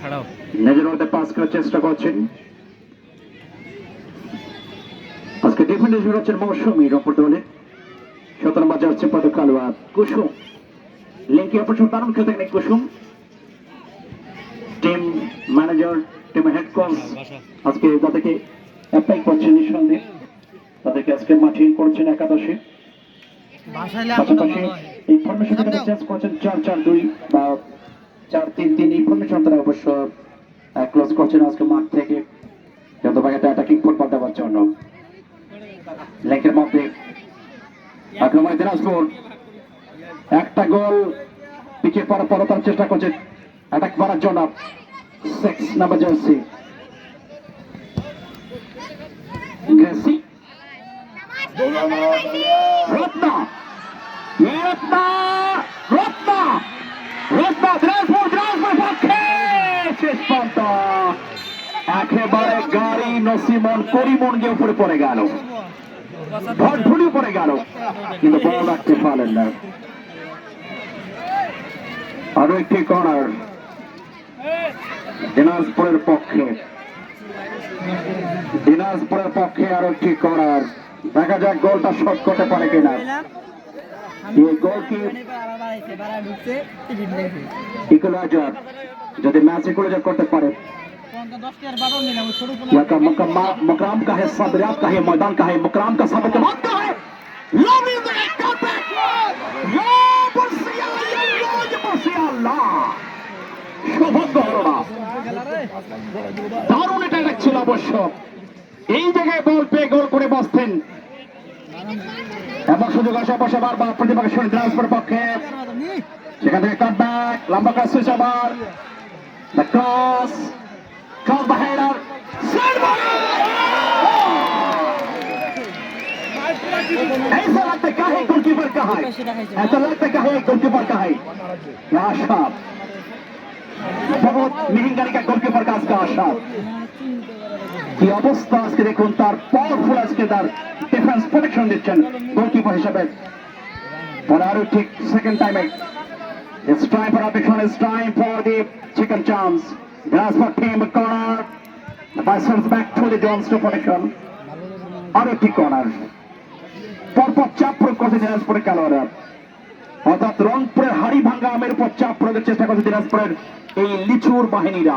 ছাড়াও নিজের মধ্যে পাস করার চেষ্টা করছেন। আজকে ডিফেন্ডার শুরু হচ্ছেন মৌসুমী রংপুর দলে। সতেরো বাজে হচ্ছে পদ কালুয়া কুসুম। লিঙ্কি অপারেশন দারুণ খেলতে গেলেন Kusum. Team manager team head coach আজকে তাদেরকে অ্যাপ্লাই করছেন নিঃসন্দেহে। তাদেরকে আজকে মাঠে করছেন একাদশে। পাশাপাশি এই ফর্মেশন চেঞ্জ করছেন চার চার দুই বা চার তিন তিন এই ফর্মেশন তারা অবশ্য ক্লোজ করছেন আজকে মাঠ থেকে। যত অ্যাটাকিং ফুটবল দেওয়ার জন্য। লেকের মধ্যে আক্রমণে দিনাজপুর। একটা গোল পিছিয়ে পড়া পড়া তার চেষ্টা করছে অ্যাটাক করার জন্য। Six number jersey Gracy Ratna Ratna Ratna Ratna Dinajpur Dinajpur পক্ষে! শেষ পর্যন্ত একেবারে গাড়ি নসিমন করিমন গিয়ে উপরে পড়ে গেল। ভটভুলি পড়ে গেল। কিন্তু বল রাখতে পারলেন না। আরও একটি কর্নার দিনাজপুরের পক্ষে। দিনাজপুরের পক্ষে আরও একটি কর্নার দেখা যাক গোলটা শট করতে পারে কিনা। এই গোলকে ইকুলাইজার যদি ম্যাচ ইকুলাইজার করতে পারে या का मुकम्मा मुकराम का है सदरियात का है मैदान का है मुकराम का सब कमाल का है लवली द कटबैक या बसिया या या बसिया আল্লাহ সৌভাগ্য হলো না দারুণ এটা ছিল অবশ্য এই জায়গায় বল পেয়ে গোল করে বসতেন এবং সুযোগ আসে বসে বারবার প্রতিপক্ষের শরীর ট্রান্সফার পক্ষে সেখান থেকে কাটব্যাক লম্বা কাজ সুইচ আবার the cross cross the header ऐसा लगता क्या है गोलकीपर का है ऐसा लगता क्या है गोलकीपर का है क्या आशाप बहुत महंगारी का गोलकीपर का আজকে আশাপ কি অবস্থা আজকে দেখুন তার পাওয়ারফুল আজকে তার ডিফেন্স প্রোটেকশন দিচ্ছেন গোলকিপার হিসেবে পরে আরও ঠিক সেকেন্ড টাইমে for action. It's time for the chicken chance. Grass for team, corner. The ball sends back to the Jones to protection. আরও একটি কর্নার পরপর চাপ প্রয়োগ করছে দিনাজপুরের খেলোয়াড়রা অর্থাৎ রংপুরের হাড়ি ভাঙ্গা আমের উপর চাপ প্রয়োগের চেষ্টা করছে দিনাজপুরের এই লিচুর বাহিনীরা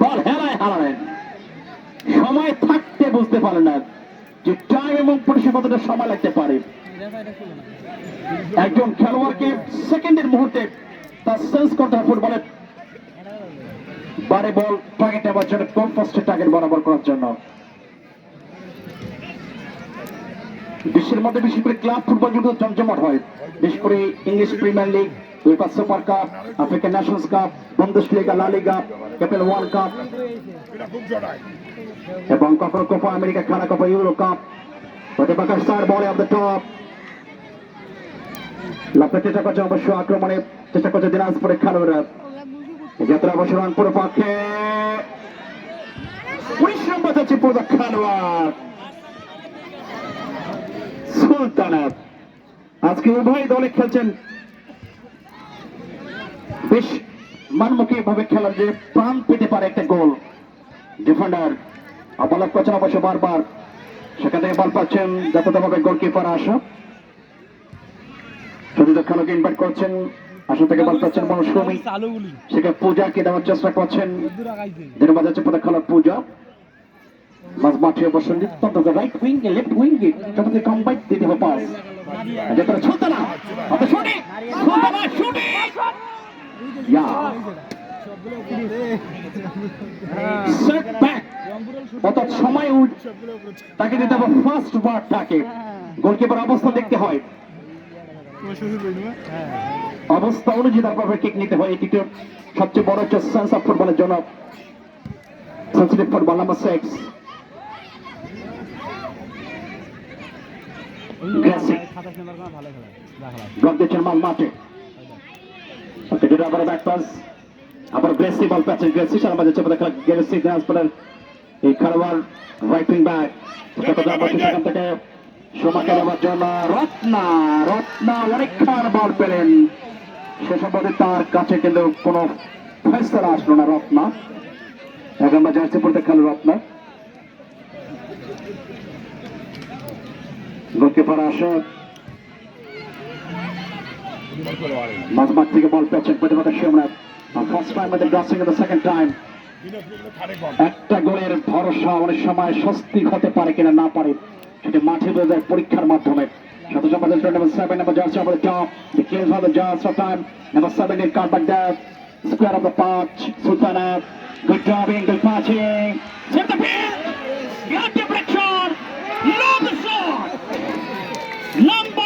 বল হেলায় হারালেন। সময় থাকতে বুঝতে পারে না যে টাইম এবং পরিষেবা কতটা সময় লাগতে পারে। একজন খেলোয়াড়কে সেকেন্ডের মুহূর্তে তার সেন্স করতে হয় ফুটবলের। বারে বল টার্গেট নেওয়ার জন্য কম ফার্স্টে টার্গেট বরাবর করার জন্য। বিশ্বের মধ্যে বেশি করে ক্লাব ফুটবল কিন্তু জমজমাট হয়। বিশেষ করে English Premier League UEFA Super Cup, African Nations Cup Bundesliga La Liga, ক্যাপেল World Cup এবং কখনো কোপা আমেরিকা খেলা কোপা ইউরো কাপ। প্রতিপক্ষের স্টার বলে অফ দ্য টপ লাফের চেষ্টা করছে অবশ্য আক্রমণে, চেষ্টা করছে দিনাজপুরের খেলোয়াড়রা। যাত্রা অবশ্য রংপুরের পক্ষে। পরিশ্রম বাঁচাচ্ছে পুরো খেলোয়াড়। সুলতানাত। আজকে উভয় দলে খেলছেন বেশ মানমুখী ভাবে খেলার যে প্রাণ পেতে পারে একটা গোল। ডিফেন্ডার অবলক করছেন অবশ্য বারবার সেখান থেকে বল পাচ্ছেন যথাযথভাবে গোলকিপার আসা সতীর্থ খেলোকে ইনভাইট করছেন আসা থেকে বল পাচ্ছেন মৌসুমী। সেখানে দেওয়ার চেষ্টা করছেন। দিনে বাজাচ্ছে খেলা পূজা। মাঝ মাঠে রাইট উইং এ লেফট উইং এ যতকে কম্বাইন দিতে হবে পাস। যেটা ছুটতে না সেট ব্যাক অর্থাৎ সময় উঠ- তাকে দিতে হবে ফার্স্ট তাকে। গোলকিপার অবস্থা দেখতে হয়। অবস্থা অনুযায়ী তারপরে কিক নিতে হয়। এটি সবচেয়ে বড় হচ্ছে সেন্স অফ ফুটবলের জন্য সেন্সিটিভ ফুটবল নাম্বার সিক্স দেখালাম ড্রপ দিচ্ছেন মাল মাঠে। সে সম্পর্কে তার কাছে কিন্তু কোনো ফেসলা আসলো না রত্না। এক নম্বর জার্সি পড়তে খেলো রত্না। গোলকিপার আসে। মাঝমাঠ থেকে বল পেয়েছেন প্রতিপক্ষ শিমরাত ফার্স্ট টাইম উইথ ড্রাসিং দ্য সেকেন্ড টাইম একটা গোলের ভরসা অনেক সময় স্বস্তি হতে পারে কিনা না পারে সেটা মাঠে বোঝা যায় পরীক্ষার মাধ্যমে the protection love the shot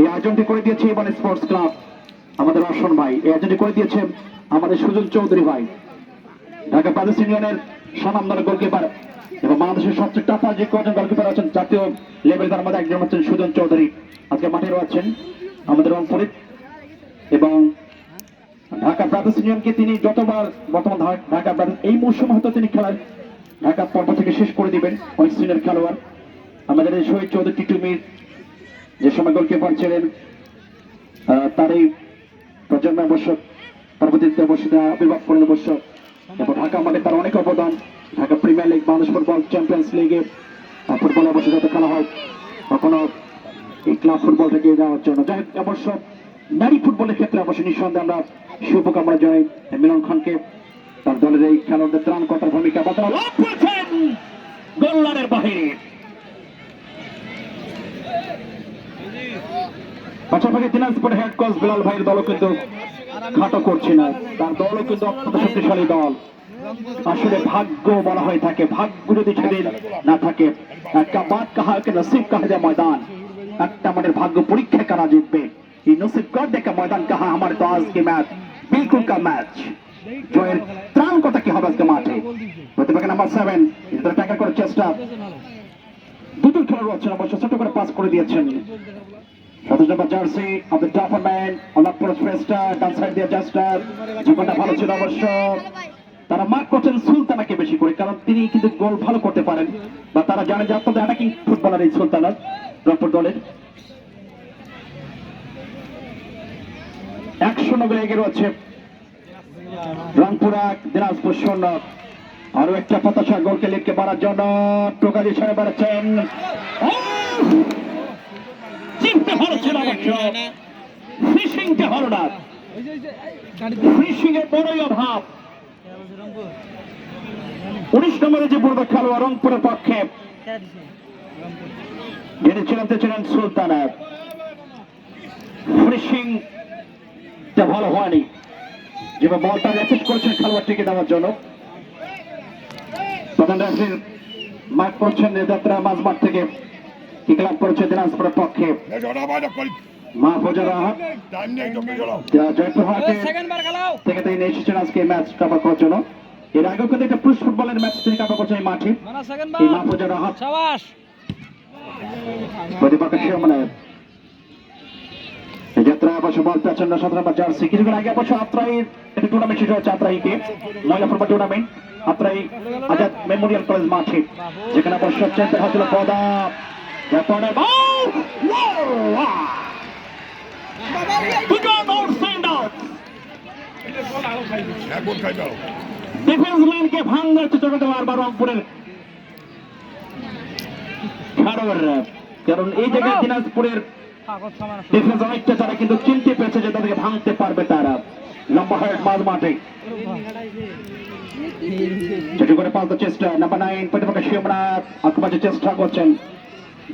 এই আয়োজনটি করে দিয়েছে এবার স্পোর্টস ক্লাব, আমাদের রসন ভাই। এই আয়োজনটি করে দিয়েছে আমাদের সুজন চৌধুরী ভাই। ঢাকা প্রাদেশ ইউনিয়নের স্বনামধন্য গোলকিপার এবং বাংলাদেশের সবচেয়ে টাফা যে কজন গোলকিপার আছেন, জাতীয় লেভেল তার মধ্যে একজন হচ্ছেন সুজন চৌধুরী। আজকে মাঠে রয়েছেন আমাদের রংপুরে এবং ঢাকা ব্রাদার্স ইউনিয়নকে তিনি যতবার বর্তমান ঢাকা ব্রাদার্স এই মৌসুম হয়তো তিনি খেলার ঢাকা পর্ব থেকে শেষ করে দিবেন, অনেক সিনিয়র খেলোয়াড়। আমাদের শহীদ চৌধুরী টিটুমির যে সময় গোলকিপার ছিলেন আহ, তার এই প্রজন্মে অবশ্য পরবর্তীতে অবশ্য আবির্ভাব করেন অবশ্য এবং ঢাকা মাঠে তার অনেক অবদান। Dhaka Premier League Bangladesh football champions লিগে ফুটবল অবশ্য যাতে খেলা হয় কখনো এই ক্লাব ফুটবল থেকে যাওয়ার জন্য। যাই অবশ্য নারী ফুটবলের ক্ষেত্রে অবশ্য নিঃসন্দেহে আমরা শুভকামনা জানাই মিলন খানকে। তার দলের এই খেলোয়াড়দের ত্রাণকর্তার ভূমিকা লাভ গোল্লারের বাহিরে। পাশাপাশি দিনাজপুর হেড কোচ বিলাল ভাইয়ের দলও কিন্তু খাটো করছে না। তার দলও কিন্তু অত্যন্ত শক্তিশালী দল। আসলে ভাগ্য বলা হয়ে থাকে, ভাগ্য যদি ছেড়ে না থাকে, একটা বাদ কাহা কে নসিব কাহা যায় ময়দান, একটা আমাদের ভাগ্য পরীক্ষা করা জিতবে? এই নসিব কর দেখে ময়দান কাহা? আমার তো আজকে ম্যাচ বিলকুল কা ম্যাচ জয়ের ত্রাণ কথা কি হবে আজকে মাঠে? নাম্বার সেভেন ট্যাকেল করার চেষ্টা। দুটো খেলোয়াড় রয়েছেন অবশ্য ছোট করে পাস করে দিয়েছেন। সতেরো নম্বর জার্সি ম্যান স্পেস্টার ডান সাইড দিয়ে জাস্টার জীবনটা ভালো ছিল অবশ্য। তারা মার্ক করছেন সুলতানাকে বেশি করে, কারণ তিনি কিন্তু গোল ভালো করতে পারেন। বা তারা জানেন যে অত্যন্ত অ্যাটাকিং ফুটবলার এই সুলতানা, রংপুর দলের। একশো নব্বই এগিয়ে রয়েছে রংপুর এক দিনাজপুর শূন্য আরও একটা পতাশা গোলকে লিডকে বাড়ার জন্য টোকা দিয়ে বেড়াচ্ছেন এর উনিশ নম্বরে যে খেলোয়াড় রংপুরের পক্ষে যিনি ছিলেন খেলোয়াড়টিকে দেওয়ার জন্য। প্রধান রেফারির মার্ক করছেন এ যাত্রা মাঝমাঠ থেকে। কি ক্লাব করেছে দিনাজপুরের পক্ষে? মা ফজরা জয়পুরহাটে সেকেন্ড থেকে তিনি এসেছেন আজকে ম্যাচ কাভার করার জন্য। এর আগেও কিন্তু একটা পুরুষ ফুটবলের ম্যাচ তিনি কাভার করছেন এই মাঠে। এই বার। মাহফুজা প্রতিপক্ষ মানে। যাত্রা অবশ্য বল পেয়েছেন না জার্সি। কিছুক্ষণ আগে অবশ্য আত্রাইয়ের একটি টুর্নামেন্ট শেষ হয়েছে আত্রাইকে। মহিলা football tournament Atrai Azad memorial college মাঠে যেখানে পদা জাপানের! Good on all standards! Defence লাইনকে ভাঙার চেষ্টা করতে বারবার রংপুরের খেলোয়াড়রা কারণ এই জায়গায় দিনাজপুরের। ডিফেন্স অনেকটা তারা কিন্তু চিনতে পেরেছে যে তাদেরকে ভাঙতে পারবে তারা লম্বা হয় মাঝ মাঠে যেটু করে পাল্টা চেষ্টা নাম্বার নাইন প্রতিপক্ষ শিবনাথ আক্রমণের চেষ্টা করছেন।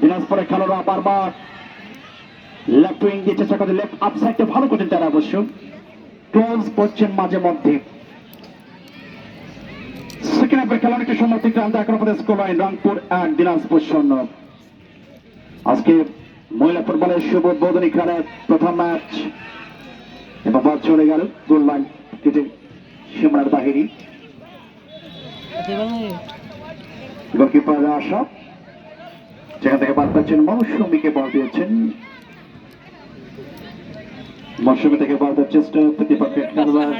দিনাজপুরের খেলোয়াড়রা বারবার লেফট উইং দিয়ে চেষ্টা করছেন লেফট আপ সাইডে ভালো করছেন তারা অবশ্য। ক্লোজ করছেন মাঝে মধ্যে। সেকেন্ড হাফের স্কোর লাইন রংপুর দিনাজপুর শূন্য। আজকে মহিলা ফুটবলের শুভ উদ্বোধনী খেলার প্রথম ম্যাচ এবং বল চলে গেল গোল লাইন কেটে বাহিনী। গোলকিপার আসা যেখান থেকে বাদ পাচ্ছেন মৌসুমীকে বল দিয়েছেন মৌসুমী থেকে বল দেওয়ার চেষ্টা প্রতিপক্ষের খেলোয়াড়।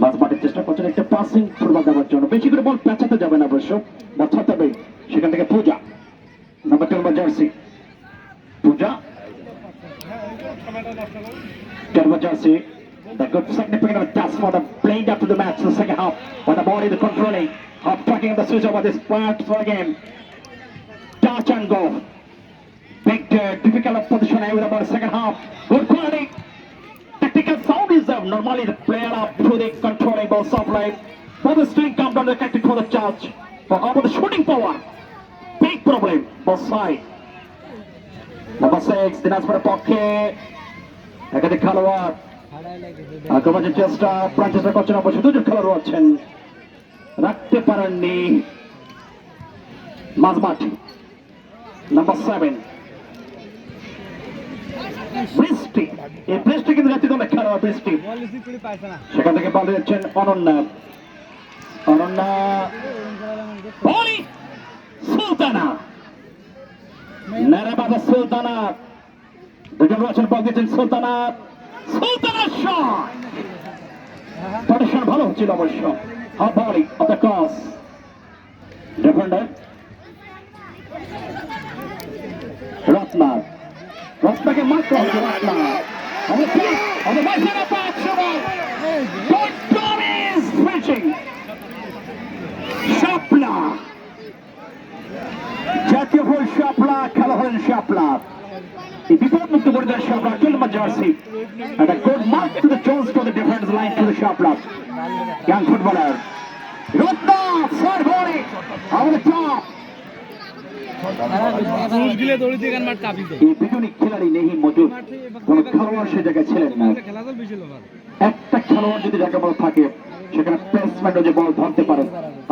মাঝ চেষ্টা করছেন একটা পাসিং ফুটবল দেওয়ার জন্য। বেশি করে বল পেঁচাতে যাবে না অবশ্য, বা ছাড়তে সেখান থেকে Puja number ten jersey Puja Denver Jersey. The good significant of dust for the playing up to the match in the second half. But the body, the controlling, half tracking of the switch over this part for the game. Touch and go. Big uh, difficult position here with about the second half. Good quality. Tactical sound is uh, normally the player up through the controlling ball supply. For the string come down the tactic for the charge. For all the shooting power. Big problem. Both side. Number six, Dinasper Pocket. একাধিক খেলোয়াড় হাঁড়াই লাগেছে। আক্রমণের চেষ্টা প্রাণ করছেন অবশ্য দুজন খেলোয়াড় আছেন রাখতে পারেননি মাঝমাঠ নাম্বার সেভেন বৃষ্টি, এই বৃষ্টি কিন্তু দলের খেলোয়াড় বৃষ্টি। সেখান থেকে বল দিচ্ছেন অনন্যা। অনন্যা সুলতানা। নারাবাদা সুলতানা। দুজন রয়েছেন বল দিচ্ছেন সুলতানা। পজিশন ভালো হচ্ছিল অবশ্য। Half volley of the cross defender রত্নার রত্নাকে মাত্র হচ্ছে রত্নার জাতীয় ফুল শাপলা, খেলা হলেন শাপলা। এই বিপদ মুক্ত করে দেন শাপলা And a good mark to the Jones to the defense line to the Shapla. Young footballer. Rutna, third volley, over the top.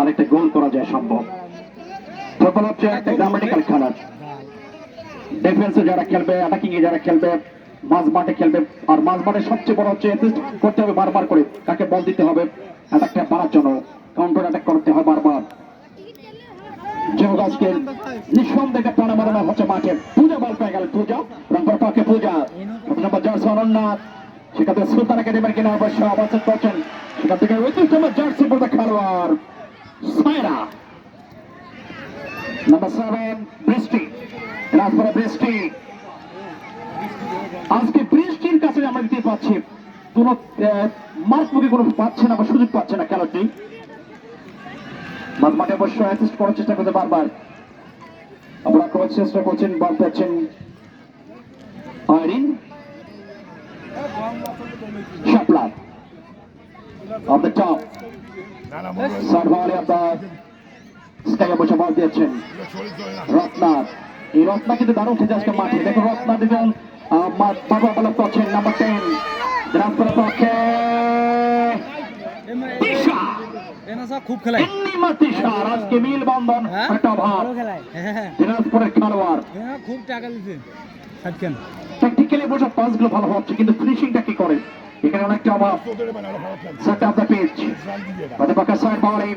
একটা গোল করা যায় সম্ভব ফুটবল হচ্ছে একটা গ্রামাটিক্যাল খেলা ডিফেন্সে যারা খেলবে অ্যাটাকিং এ যারা খেলবে, মাঝ মাঠে খেলবে, আর মাঝ মাঠে সবচেয়ে বড় হচ্ছে assist করতে হবে বারবার করে, কাকে বল দিতে হবে অ্যাটাকটা বাড়ার জন্য কাউন্টার অ্যাটাক করতে হয় বারবার। যেমন আজকে নিঃসন্দেহে টানা মারানো হচ্ছে মাঠে। পূজা বল পেয়ে গেল পূজা রংপুর পাকে পূজা। নম্বর জার্সি অনন্যাথ সেখান সুলতান একাডেমির কিনা অবশ্য অবস্থান করছেন। সেখান থেকে ঐতিহ্য নম্বর জার্সি পড়তে খেলোয়াড় সায়রা। নাম্বার সেভেন বৃষ্টি। রাজপুরে বৃষ্টি। আজকে বৃষ্টির কাছে আমরা দিতে পাচ্ছি, কোন মার্ক কোনো পাচ্ছে না বা সুযোগ পাচ্ছে না খেলাটি মাঠে অবশ্য অ্যাসিস্ট করার চেষ্টা করতে বারবার। আমরা করার চেষ্টা করছেন বল পাচ্ছেন Irene. Shapla. Off the top সার্ভালে আপনার স্টাইলে বসে বল দিয়েছেন। রত্নাথ এই রত্না কিন্তু দারুণ উঠেছে আজকে মাঠে। দেখো রত্না দুজন বাবা বলক করছেন নাম্বার টেন দিনাজপুরের পক্ষে খুব খেলায়। আজকে মিল বন্ধন হ্যাঁ? একটা ভালো হ্যাঁ, দিনাজপুরের খেলোয়াড়। খুব টাকা দিছে। ষাটখান। প্র্যাকটিক্যালি বোঝা পাসগুলো ভালো হচ্ছে কিন্তু ফিনিশিংটা কি করে? এখানে অনেকটা অভাব। সেট অফ দ্য পিচ প্রতিপক্ষ সাইড বলে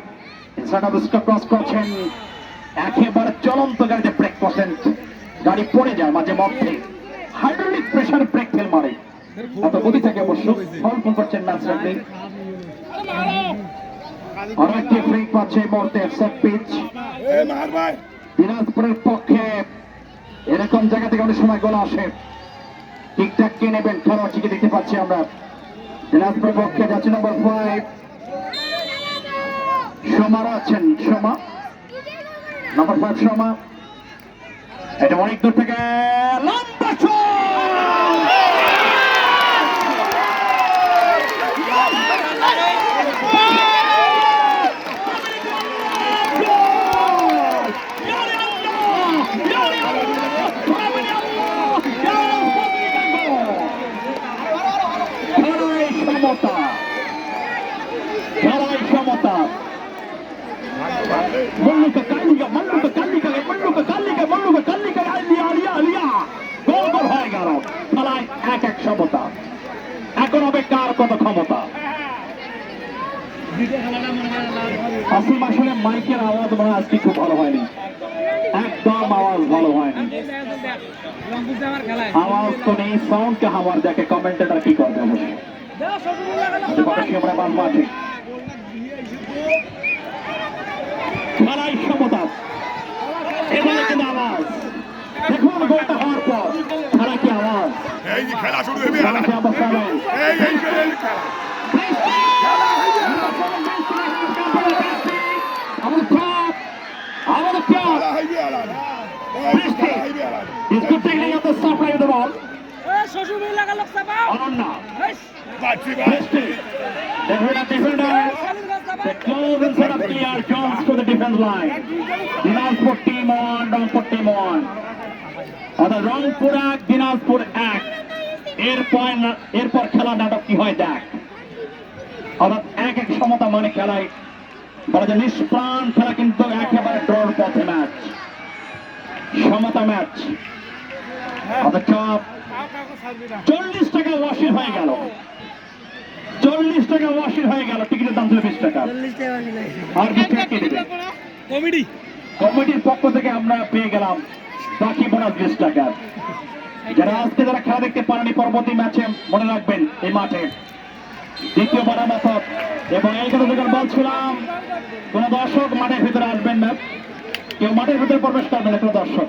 ইনসাইড অফ ক্রস করছেন। একেবারে চলন্ত গাড়িতে ব্রেক করছেন। গাড়ি পড়ে যায় মাঝে মধ্যে। হাইড্রোলিক প্রেসার ব্রেক ফেল মারে। এত গতি থেকে অবশ্য ফল করছেন ম্যাচ রেফারি আর একটি পাচ্ছে মুহূর্তে সেট পিচ দিনাজপুরের পক্ষে এরকম জায়গা থেকে অনেক সময় গোল আসে। ঠিকঠাক কে নেবেন খেলোয়াড় ঠিকই দেখতে পাচ্ছি আমরা। দিনাজপুরের পক্ষে যাচ্ছে নম্বর ফাইভ সোমারা আছেন সোমা। নম্বর পাঁচ সমা এটা অনেক দূর থেকে লম্বা আসিম আসলে মাইকের আওয়াজ মনে আজকে খুব ভালো হয়নি। একদম আওয়াজ ভালো হয়নি। আওয়াজ তো নেই সাউন্ড কে হাওয়ার দেখে কমেন্টেটার কি করবে অবশ্যই। আমরা সমতা। এবারে কিন্তু আওয়াজ। দেখুন গোলটা হওয়ার পর খেলা কি আওয়াজ? এই যে খেলা শুরু হবে এই খেলা আমাদের টপ আমাদের টপ খেলা হইবে আলাদা এই খেলা হইবে আলাদা রংপুর এক দিনাজপুর এক এরপর এরপর খেলা নাটক কি হয় দেখ অর্থাৎ এক এক সমতা মানে খেলায় বলা যায় নিষ্প্রাণ খেলা কিন্তু একেবারে ড্রর পথে ম্যাচ সমতা ম্যাচ। অথচ চল্লিশ টাকা ওয়াশির হয়ে গেল। চল্লিশ টাকা ওয়াশির হয়ে গেল টিকিটের দাম ছিল বিশ টাকা। আর বিশ কে দেবে? কমেডি। কমিটির পক্ষ থেকে আমরা পেয়ে গেলাম বাকি বোনাস বিশ টাকা। যারা আজকে যারা খেলা দেখতে পারেনি পরবর্তী ম্যাচে মনে রাখবেন এই মাঠে দ্বিতীয়বার মতো। এবং এইখানে যখন বলছিলাম কোন দর্শক মাঠের ভিতরে আসবেন না। কেউ মাঠের ভিতরে প্রবেশ করবেন না দর্শক।